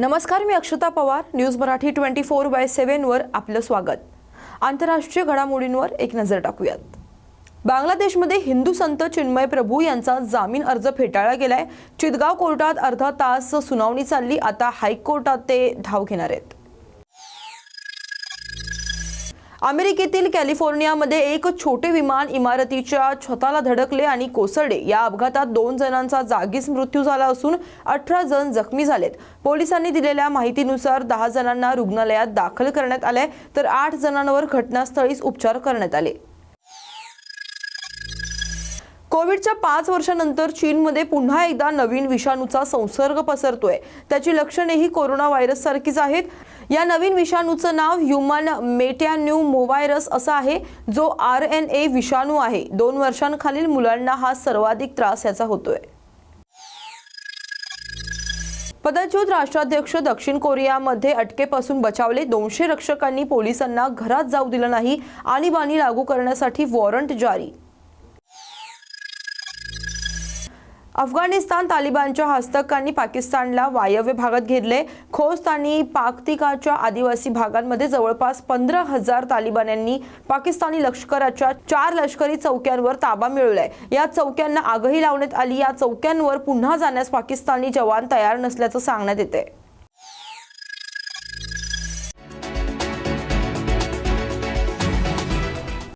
नमस्कार मी Akshata Pawar. News Marathi twenty four by सेव्हनवर आपलं स्वागत. आंतरराष्ट्रीय घडामोडींवर एक नजर टाकूयात. बांगलादेशमध्ये हिंदू संत चिन्मय प्रभू यांचा जामीन अर्ज फेटाळला गेलाय. चितगाव कोर्टात अर्धा तास सुनावणी चालली. आता हायकोर्टात ते धाव घेणार आहेत. अमेरिकेतील कॅलिफोर्नियामध्ये एक छोटे विमान इमारतीच्या छताला धडकले आणि कोसळले. या अपघातात दोन जणांचा जागीच मृत्यू झाला असून अठरा जण जखमी झालेत. पोलिसांनी दिलेल्या माहितीनुसार दहा जणांना रुग्णालयात दाखल करण्यात आले तर आठ जणांवर घटनास्थळीच उपचार करण्यात आले. कोविडच्या पाच वर्षानंतर चीनमध्ये पुन्हा एकदा नवीन विषाणूचा संसर्ग पसरतोय. त्याची लक्षणेही कोरोना व्हायरस सारखीच आहेत. या नवीन विषाणूचं नाव ह्युमन मेटॅन्यू मोव्हायरस असं आहे जो आर एन ए विषाणू आहे. दोन वर्षांखालील मुलांना हा सर्वाधिक त्रास याचा होतोय. पदच्युत राष्ट्राध्यक्ष दक्षिण कोरियामध्ये अटकेपासून बचावले. दोनशे रक्षकांनी पोलिसांना घरात जाऊ दिलं नाही. आणीबाणी लागू करण्यासाठी वॉरंट जारी. अफगाणिस्तान तालिबानच्या हस्तकांनी पाकिस्तानला वायव्य भागात घेरले खोस्त आणि पाकतिकाच्या आदिवासी भागांमध्ये जवळपास पंधरा हजार तालिबान्यांनी पाकिस्तानी लष्कराच्या चार लष्करी चौक्यांवर ताबा मिळवलाय. या चौक्यांना आगही लावण्यात आली. या चौक्यांवर पुन्हा जाण्यास पाकिस्तानी जवान तयार नसल्याचं सांगण्यात येते